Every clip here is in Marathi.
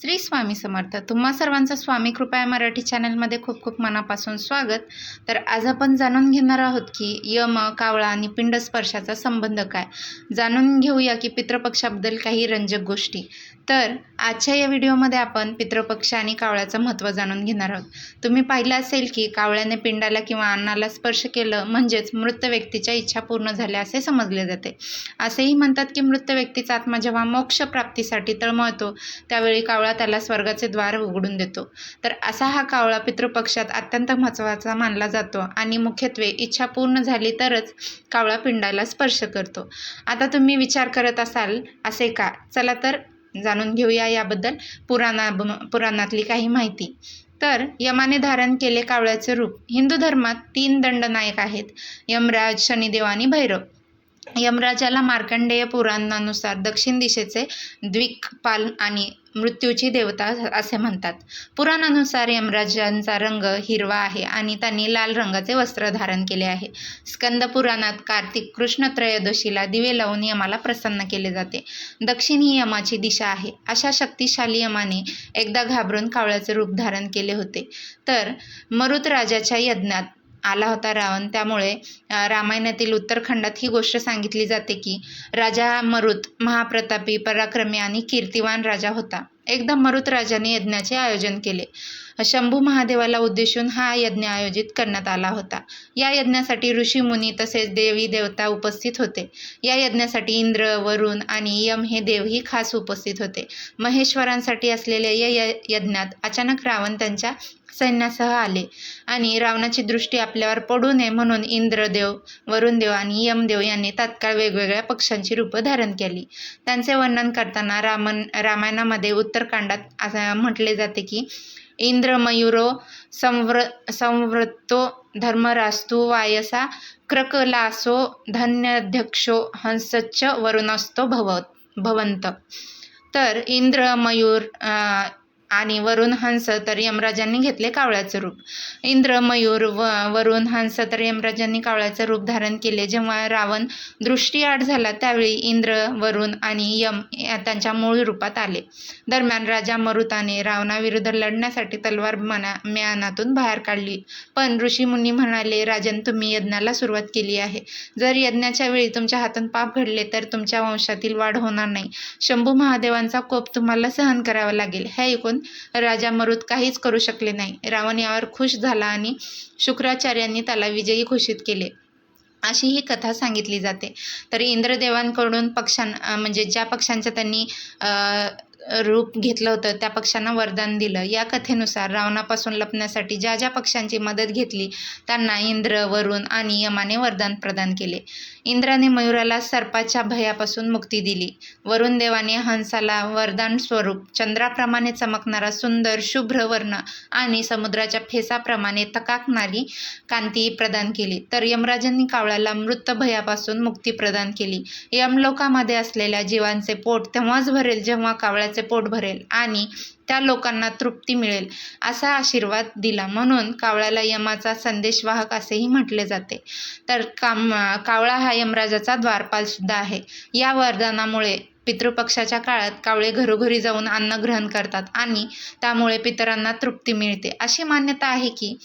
श्री स्वामी समर्थ. तुम्हा सर्वांचं स्वामी कृपया मराठी चॅनलमध्ये खूप खूप मनापासून स्वागत. तर आज आपण जाणून घेणार आहोत की यम कावळा आणि पिंड स्पर्शाचा संबंध काय? जाणून घेऊया की पितृपक्षाबद्दल काही रंजक गोष्टी. तर आजच्या या व्हिडिओमध्ये आपण पितृपक्ष आणि कावळ्याचं महत्त्व जाणून घेणार आहोत. तुम्ही पाहिलं असेल की कावळ्याने पिंडाला किंवा अन्नाला स्पर्श केलं म्हणजेच मृत व्यक्तीच्या इच्छा पूर्ण झाल्या असे समजले जाते. असेही म्हणतात की मृत व्यक्तीचा आत्मा जेव्हा मोक्ष प्राप्तीसाठी तळमळतो त्यावेळी कावळा त्याला स्वर्गाचे द्वार उघडून देतो. तर असा हा कावळा पितृपक्षात अत्यंत महत्त्वाचा मानला जातो आणि मुख्यत्वे इच्छा पूर्ण झाली तरच कावळा पिंडाला स्पर्श करतो. आता तुम्ही विचार करत असाल असे का? चला तर जाणून घेऊया याबद्दल पुराणा पुराणातली काही माहिती. तर यमाने धारण केले कावळ्याचे रूप. हिंदू धर्मात तीन दंडनायक आहेत यमराज शनिदेव आणि भैरव. यमराजाला मार्कंडेय पुराणानुसार दक्षिण दिशेचे द्विकपाल आणि मृत्यूची देवता असे म्हणतात. पुराणानुसार यमराजांचा रंग हिरवा आहे आणि त्यांनी लाल रंगाचे वस्त्र धारण केले आहे. स्कंद पुराणात कार्तिक कृष्ण त्रयोदशीला दिवे लावून यमाला प्रसन्न केले जाते. दक्षिण ही यमाची दिशा आहे. अशा शक्तिशाली यमाने एकदा घाबरून कावळ्याचे रूप धारण केले होते. तर मरुत राजाच्या यज्ञात आला होता रावण. त्यामुळे रामायणातील उत्तरखंडात ही गोष्ट सांगितली जाते की राजा मरुत महाप्रतापी पराक्रमी आणि कीर्तिवान राजा होता. एकदा मरुत राजाने यज्ञाचे आयोजन केले. शंभू महादेवाला उद्देशून हा यज्ञ आयोजित करण्यात आला होता. या यज्ञासाठी ऋषी मुनी तसेच देवी देवता उपस्थित होते. या यज्ञासाठी इंद्र वरुण आणि यम हे देवही खास उपस्थित होते. महेश्वरांसाठी असलेल्या या यज्ञात अचानक रावण त्यांच्या सैन्यासह आले. आणि रावणाची दृष्टी आपल्यावर पडू नये म्हणून इंद्रदेव वरुणदेव आणि यमदेव यांनी तात्काळ वेगवेगळ्या पक्षांची रूपं धारण केली. त्यांचे वर्णन करताना रामन रामायणामध्ये उत्तरकांडात असं म्हटले जाते की इंद्र मयुरो संव्र संवृत्तो धर्मरास्तु वायसा क्रकलासो धन्यध्यक्षो हंसच्च वरुणस्तो भवत भवंत तर इंद्र मयूर आणि वरुण हंस तर यमराजांनी घेतले कावळ्याचं रूप. इंद्र मयूर व वरुण हंस तर यमराजांनी कावळ्याचं रूप धारण केले. जेव्हा रावण दृष्टीआड झाला त्यावेळी इंद्र वरुण आणि यम त्यांच्या मूळ रूपात आले. दरम्यान राजा मरुताने रावणाविरुद्ध लढण्यासाठी तलवार मना म्यानातून बाहेर काढली. पण ऋषीमुनी म्हणाले राजन तुम्ही यज्ञाला सुरुवात केली आहे. जर यज्ञाच्या वेळी तुमच्या हातून पाप घडले तर तुमच्या वंशातील वाढ होणार नाही. शंभू महादेवांचा कोप तुम्हाला सहन करावा लागेल. हे ऐकून राजा मरुत काहीच करू शकले नाही. रावण यावर खुश झाला आणि शुक्राचार्यांनी त्याला विजयी घोषित केले. अशी ही कथा सांगितली जाते. तर इंद्रदेवांकडून पक्षां म्हणजे ज्या पक्षांचा त्यांनी रूप घेतलं होतं त्या पक्षांना वरदान दिलं. या कथेनुसार रावणापासून लपण्यासाठी ज्या ज्या पक्षांची मदत घेतली त्यांना इंद्र वरुण आणि यमाने वरदान प्रदान केले. इंद्राने मयुराला सर्पाच्या भयापासून मुक्ती दिली. वरुण देवाने हंसाला वरदान स्वरूप चंद्राप्रमाणे चमकणारा सुंदर शुभ्र वर्ण आणि समुद्राच्या फेसाप्रमाणे तकाकणारी कांती प्रदान केली. तर यमराजांनी कावळ्याला मृत भयापासून मुक्ती प्रदान केली. यमलोकामध्ये असलेल्या जीवांचे पोट तेव्हाच भरेल जेव्हा कावळ्याचे पोट भरेल आणि त्या लोकांना तृप्ती मिळेल असा आशीर्वाद दिला. म्हणून कावळ्याला यमाचा संदेशवाहक असेही म्हटले जाते. तर काम कावळा हा यमराजाचा द्वारपालसुद्धा आहे. या वरदानामुळे पितृपक्षाच्या काळात कावळे घरोघरी जाऊन अन्न ग्रहण करतात आणि त्यामुळे पितरांना तृप्ती मिळते. अशी मान्यता आहे की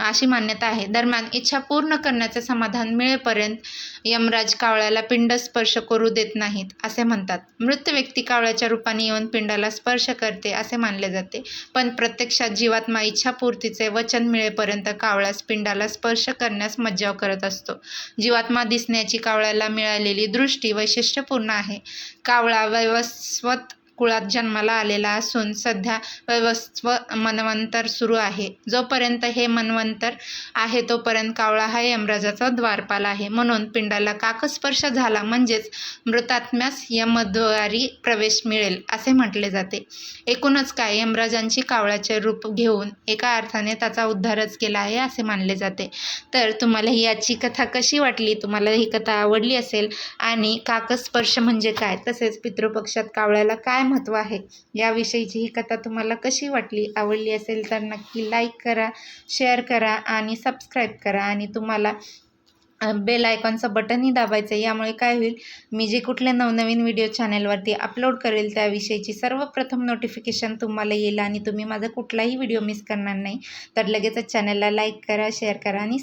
अशी मान्यता आहे. दरम्यान इच्छा पूर्ण करण्याचे समाधान मिळेपर्यंत यमराज कावळ्याला पिंड स्पर्श करू देत नाहीत असे म्हणतात. मृत व्यक्ती कावळ्याच्या रूपाने येऊन पिंडाला स्पर्श करते असे मानले जाते. पण प्रत्यक्षात जीवात्मा इच्छापूर्तीचे वचन मिळेपर्यंत कावळ्यास पिंडाला स्पर्श करण्यास मज्जाव करत असतो. जीवात्मा दिसण्याची कावळ्याला मिळालेली दृष्टी वैशिष्ट्यपूर्ण आहे. कावळा वैवस्वत कुळात जन्माला आलेला असून सध्या वस्व मनवंतर सुरू आहे. जोपर्यंत हे मनवंतर आहे तोपर्यंत कावळा हा यमराजाचा द्वारपाल आहे. म्हणून पिंडाला काकस्पर्श झाला म्हणजेच मृतात्म्यास यमद्वारी प्रवेश मिळेल असे म्हटले जाते. एकूणच काय यमराजांची कावळ्याचे रूप घेऊन एका अर्थाने त्याचा उद्धारच केला आहे असे मानले जाते. तर तुम्हाला ही याची कथा कशी वाटली? तुम्हाला ही कथा आवडली असेल? आणि काकस्पर्श म्हणजे काय? तसेच पितृपक्षात कावळ्याला काय महत्त्व आहे. याविषयीची ही कथा तुम्हाला कशी वाटली आवडली असेल तर नक्की लाईक करा शेअर करा आणि सबस्क्राईब करा. आणि तुम्हाला बेल आयकॉनचं बटनही दाबायचं यामुळे काय होईल मी जे कुठले नवनवीन व्हिडिओ चॅनलवरती अपलोड करेल त्याविषयीची सर्वप्रथम नोटिफिकेशन तुम्हाला येईल आणि तुम्ही माझा कुठलाही व्हिडिओ मिस करणार नाही. तर लगेचच चॅनलला लाईक करा शेअर करा आणि